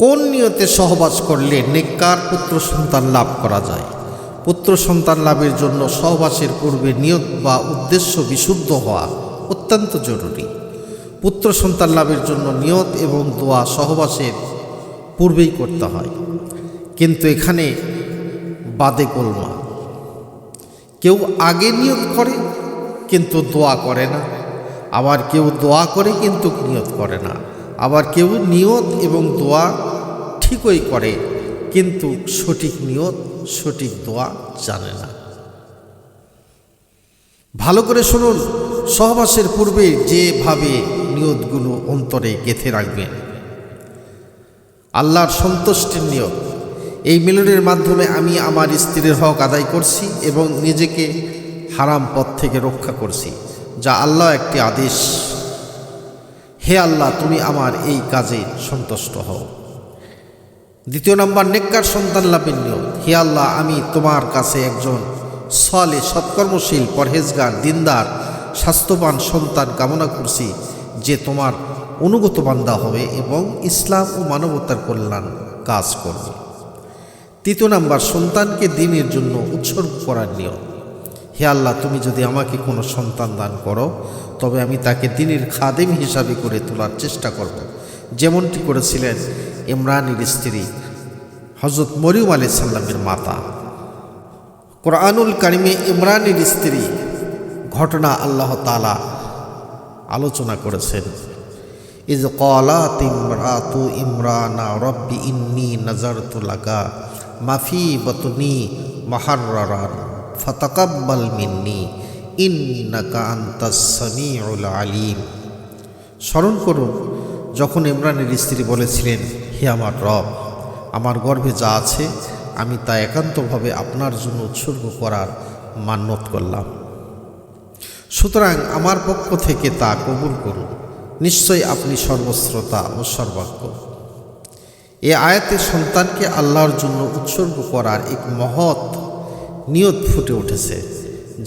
কোন নিয়তে সহবাস করলে নেককার পুত্র সন্তান লাভ করা যায়? পুত্র সন্তান লাভের জন্য সহবাসের পূর্বে নিয়ত বা উদ্দেশ্য বিশুদ্ধ হওয়া অত্যন্ত জরুরি। পুত্র সন্তান লাভের জন্য নিয়ত এবং দোয়া সহবাসের পূর্বেই করতে হয়। কিন্তু এখানে বাদে গোলমা কেউ আগে নিয়ত করে, কিন্তু দোয়া করে না। আবার কেউ দোয়া করে, কিন্তু নিয়ত করে না। আবার কেউ নিয়ত এবং দোয়া ঠিকই করে, কিন্তু সঠিক নিয়ত, সঠিক দোয়া জানে না। ভালো করে শুনুন, সহবাসের পূর্বে যেভাবে নিয়তগুলো অন্তরে গেঁথে রাখবেন। আল্লাহর সন্তুষ্টির নিয়ত। এই মিলনের মাধ্যমে আমি আমার স্ত্রীর হক আদায় করছি এবং নিজেকে হারাম পথ থেকে রক্ষা করছি, যা আল্লাহ একটি আদেশ। হে আল্লাহ, তুমি আমার এই কাজে সন্তুষ্ট হও। দ্বিতীয় নম্বর, নেককার সন্তান লাভের নিয়ম হে আল্লাহ, আমি তোমার কাছে একজন সলে সৎকর্মশীল, পরহেজগার, দিনদার, স্বাস্থ্যবান সন্তান কামনা করছি, যে তোমার অনুগত বান্দা হবে এবং ইসলাম ও মানবতার কল্যাণ কাজ করবে। তৃতীয় নাম্বার, সন্তানকে দিনের জন্য উৎসর্গ করার নিয়ম। হে আল্লাহ, তুমি যদি আমাকে কোনো সন্তান দান করো, তবে আমি তাকে দিনের খাদেম হিসাবে করে তোলার চেষ্টা করব। যেমনটি করেছিলেন ইমরানের স্ত্রী হজরত মরিয়ম আলি সাল্লামের মাতা। কোরআনুল কারিমে ইমরানের স্ত্রী ঘটনা আল্লাহ তালা আলোচনা করেছেন। ইজ কলাত ইমরাতু ইমরানা রব্বি ইন্নি নজরতু লাগা মাফি বতনি মাহারান ফতকাব্বাল মিন্নি ইন্নাকা আন্তাস সামিউল আলিম। স্মরণ করুন যখন ইমরানের স্ত্রী বলেছিলেন, হে আমার রব, আমার গর্ভে যা আছে, আমি তা একান্তভাবে আপনার জন্য উৎসর্গ করার মান্যত করলাম। সুতরাং আমার পক্ষ থেকে তা কবুল করুন। নিশ্চয়ই আপনি সর্বশ্রোতা ও সর্বাজ্ঞ এ আয়াতে সন্তানকে আল্লাহর জন্য উৎসর্গ করার এক মহৎ নিয়ত ফুটে উঠেছে,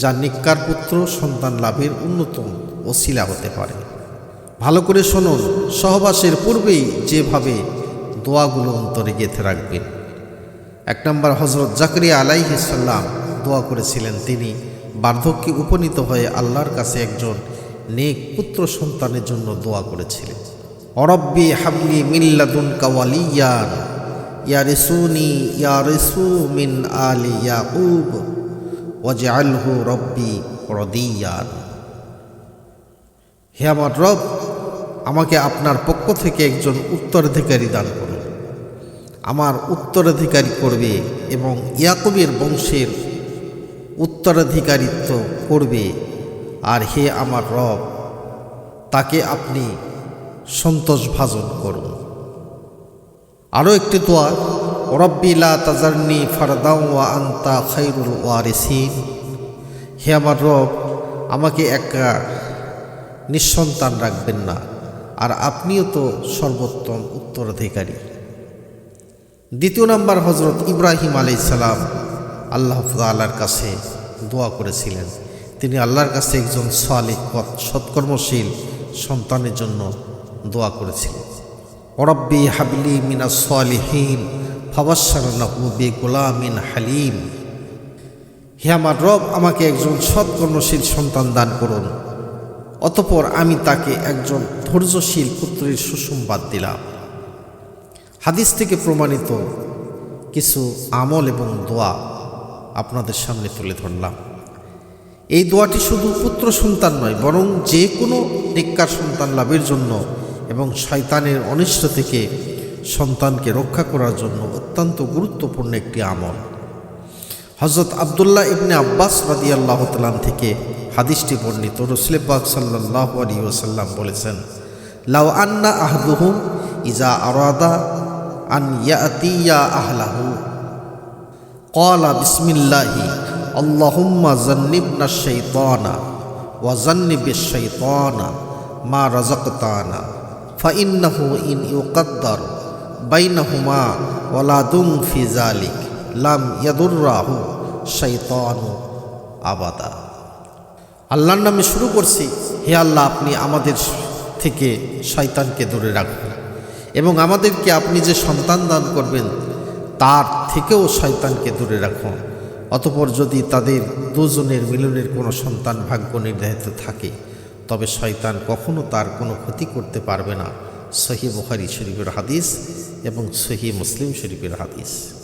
যা নিকার পুত্র সন্তান লাভের উন্নতম ওসিলা হতে পারে। ভালো করে শুনুন, সহবাসের পূর্বেই যেভাবে দোয়াগুলো অন্তরে গেঁথে রাখবেন। এক নম্বর হজরত জাকরিয়া আলাইহিসাল্লাম দোয়া করেছিলেন তিনি, বার্ধক্যে উপনীত হয়ে আল্লাহর কাছে একজন নেক পুত্র সন্তানের জন্য দোয়া করেছিলেন। অরব্বি হাবলি মিল্লাদুন কাওয়ালিয়ান ইয়া রেসুনি, ইয়া রেসু মিন আলি ইয়াকুব ওয়াজে আলহু রব্বি রদিয়ান। হে আমার রব আমাকে আপনার পক্ষ থেকে একজন উত্তরাধিকারী দান করুন। আমার উত্তরাধিকারী করবে এবং ইয়াকুবের বংশের উত্তরাধিকারিত্ব করবে। আর হে আমার রব, তাকে আপনি সন্তোষ ভাজন করুন। আরও একটি দোয়া রব্বিলা তাজারনি ফারদাউ ওয়া আন্তা খাইরুল ওয়ারিসিন। হে আমার রব, আমাকে একা নিঃসন্তান রাখবেন না। আর আপনিও তো সর্বোত্তম উত্তরাধিকারী। দ্বিতীয় নম্বর হজরত ইব্রাহিম আলাইসালাম আল্লাহ আল্লাহর কাছে দোয়া করেছিলেন। তিনি আল্লাহর কাছে একজন সালিক সৎকর্মশীল সন্তানের জন্য দোয়া করেছিলেন। অরব্বি হাবলি মিনা সালিহীন ফাবাসারনাহু বে গোলামিন হালিম। হে আমার রব, আমাকে একজন সৎকর্মশীল সন্তান দান করুন। অতপর আমি তাকে একজন ধৈর্যশীল পুত্রের সুসংবাদ দিলাম। হাদিস থেকে প্রমাণিত কিছু আমল এবং দোয়া আপনাদের সামনে তুলে ধরলাম। এই দোয়াটি শুধু পুত্র সন্তান নয়, বরং যে কোনো নিকার সন্তান লাভের জন্য এবং শয়তানের অনিষ্ট থেকে সন্তানকে রক্ষা করার জন্য অত্যন্ত গুরুত্বপূর্ণ একটি আমল। হজরত আবদুল্লাহ ইবনে আব্বাস রাদি আল্লাহ তালাম থেকে হাদিসটি বর্ণিত রসুলে পাক সাল্লাহ আলী ওসাল্লাম বলেছেন, লাউ আন্না আহদুহুম ইজা আরাদা আন ইয়াতিয়া আহলাহু। কলা বিসমিল্লাহি, আল্লাহুম্মা জান্নিবনা শাইতানা ওয়া জান্নিবিশ শাইতানা মা রাযাকতানা ফাইন্নাহু ইন ইউকাদ্দার বাইনাহুমা ওয়ালাদুম ফি যালিক, লাম ইয়াদুররাহু শাইতানু আবাদা। আল্লাহর নামে শুরু করছি। হে আল্লাহ, আপনি আমাদের থেকে শয়তানকে দূরে রাখুন এবং আমাদেরকে আপনি যে সন্তান দান করবেন, তার থেকেও শয়তানকে দূরে রাখুন। অতপর যদি তাদের দুজনের মিলনের কোনো সন্তান ভাগ্য নির্ধারিত থাকে, তবে শয়তান কখনো তার কোনো ক্ষতি করতে পারবে না। সহি বুখারি শরীফের হাদিস এবং সহি মুসলিম শরীফের হাদিস।